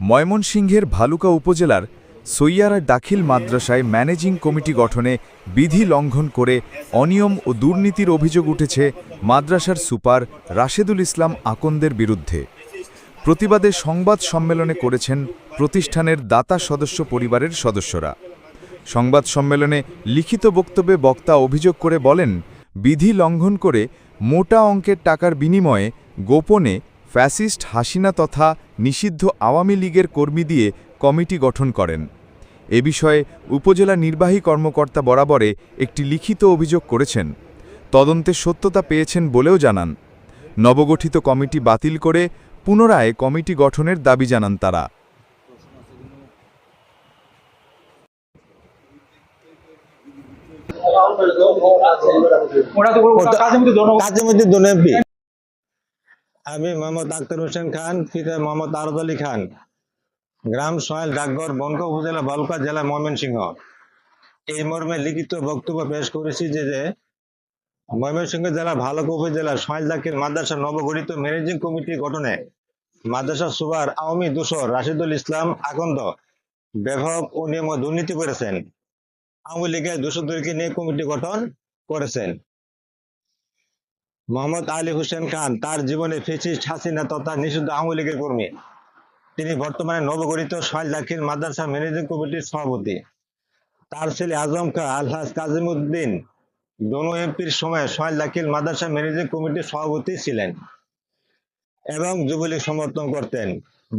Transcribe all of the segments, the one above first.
ময়মনসিংহের ভালুকা উপজেলার সৈয়ারা দাখিল মাদ্রাসায় ম্যানেজিং কমিটি গঠনে বিধি লঙ্ঘন করে অনিয়ম ও দুর্নীতির অভিযোগ উঠেছে মাদ্রাসার সুপার রাশেদুল ইসলাম আকন্দের বিরুদ্ধে। প্রতিবাদে সংবাদ সম্মেলনে করেছেন প্রতিষ্ঠানের দাতা সদস্য পরিবারের সদস্যরা। সংবাদ সম্মেলনে লিখিত বক্তব্যে বক্তা অভিযোগ করে বলেন, বিধি লঙ্ঘন করে মোটা অঙ্কের টাকার বিনিময়ে গোপনে ফ্যাসিস্ট হাসিনা তথা নিষিদ্ধ আওয়ামী লীগের কর্মী দিয়ে কমিটি গঠন করেন। এ বিষয়ে উপজেলা নির্বাহী কর্মকর্তা বরাবরে একটি লিখিত অভিযোগ করেছেন। তদন্তে সত্যতা পেয়েছেন বলেও জানান। নবগঠিত কমিটি বাতিল করে পুনরায় কমিটি গঠনের দাবি জানান তারা। ওরা তো কাজের মধ্যে জনগণ কাজীমুদ্দিন দুন এমপি আমি মোহাম্মদ আক্তার হোসেন খান, পিতা মোহাম্মদ আরদ আলী খান। গ্রাম সহেল, ডাকঘর বনকা উপজেলা, বালুকা জেলা, ময়মনসিংহ। এই মর্মে লিখিত বক্তব্য পেশ করেছি যে যে ময়মনসিংহ জেলা, ভালুকা উপজেলা, সহেল দাকির মাদ্রাসা নবগঠিত ম্যানেজিং কমিটি গঠনে মাদ্রাসা সুবার আওয়ামী দূষর রাশিদুল ইসলাম আকন্দ ব্যাপক ও নিয়ম দুর্নীতি করেছেন। আওয়ামী লীগের দূষণদেরকে নিয়ে কমিটি গঠন করেছেন। মোহাম্মদ আলী হোসেন খান, তার জীবনে ফেসিস্ট হাসিনা তথা নিষিদ্ধ আওয়ামী লীগের কর্মী। তিনি বর্তমানে নবগঠিত সোহেল দাখিল মাদ্রাসা ম্যানেজিং কমিটির সভাপতি। তার ছেলে আজম খা আলহাজ কাজিমুদ্দিন দনু এমপির সময় সোহেল দাখিল মাদ্রাসা ম্যানেজিং কমিটির সভাপতি ছিলেন এবং যুবলীগ সমর্থন করতেন।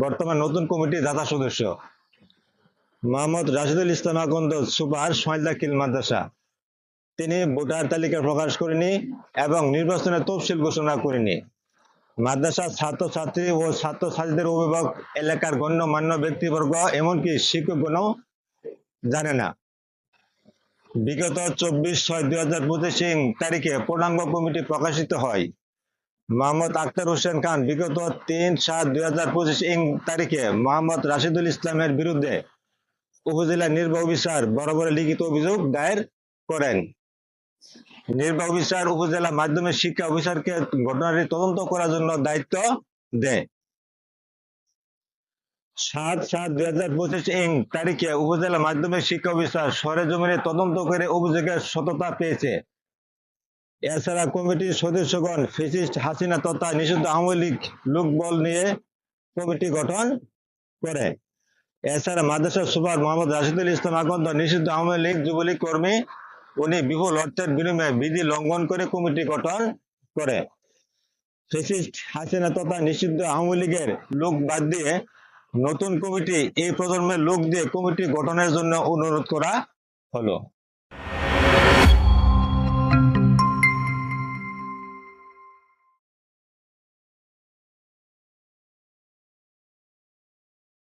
বর্তমান নতুন কমিটির দাতা সদস্য। মোহাম্মদ রাশিদুল ইসলাম আকন্দ সুপার সোহেল দাখিল মাদ্রাসা। তিনি ভোটার তালিকা প্রকাশ করেনি এবং নির্বাচনের তফসিল ঘোষণা করেনি। মাদ্রাসার ছাত্রছাত্রী ও ছাত্রছাত্রীদের অভিভাবক এলাকার গণ্যমান্য ব্যক্তিবর্গ এমনকি শিক্ষকগণও জানে না। বিগত চব্বিশ ছয় দুই হাজার পঁচিশ তারিখে পূর্ণাঙ্গ কমিটি প্রকাশিত হয়। মোহাম্মদ আক্তার হোসেন খান বিগত তিন সাত দুই হাজার পঁচিশ ইং তারিখে মোহাম্মদ রাশিদুল ইসলামের বিরুদ্ধে উপজেলা নির্বাহী অফিসার বরাবর লিখিত অভিযোগ দায়ের করেন। নির্বাহী অফিসার উপজেলা মাধ্যমিক শিক্ষা অফিসারকে ঘটনাটি তদন্ত করার জন্য দায়িত্ব দেয়। সাত সাত দুই হাজার পঁচিশ ইং তারিখে উপজেলা মাধ্যমিক শিক্ষা অফিসার সরেজমিনে তদন্ত করে অভিযোগের সততা পেয়েছে। এছাড়া কমিটির সদস্যগণ ফেসিস্ট হাসিনা তথা নিষিদ্ধ আওয়ামী লীগ লোকবল নিয়ে কমিটি গঠন করে। এছাড়া মাদ্রাসা সুপার মোহাম্মদ রাশিদুল ইসলাম আকন্দ নিষিদ্ধ আওয়ামী লীগ যুবলীগ কর্মী উনি বিপুল অর্থের বিনিময়ে বিধি লঙ্ঘন করে কমিটি গঠন করে। ফেসিস্ট হাসিনা তথা নিষিদ্ধ আওয়ামী লীগের লোক বাদ দিয়ে নতুন কমিটি এই প্রজন্মের লোক দিয়ে কমিটি গঠনের জন্য অনুরোধ করা হলো।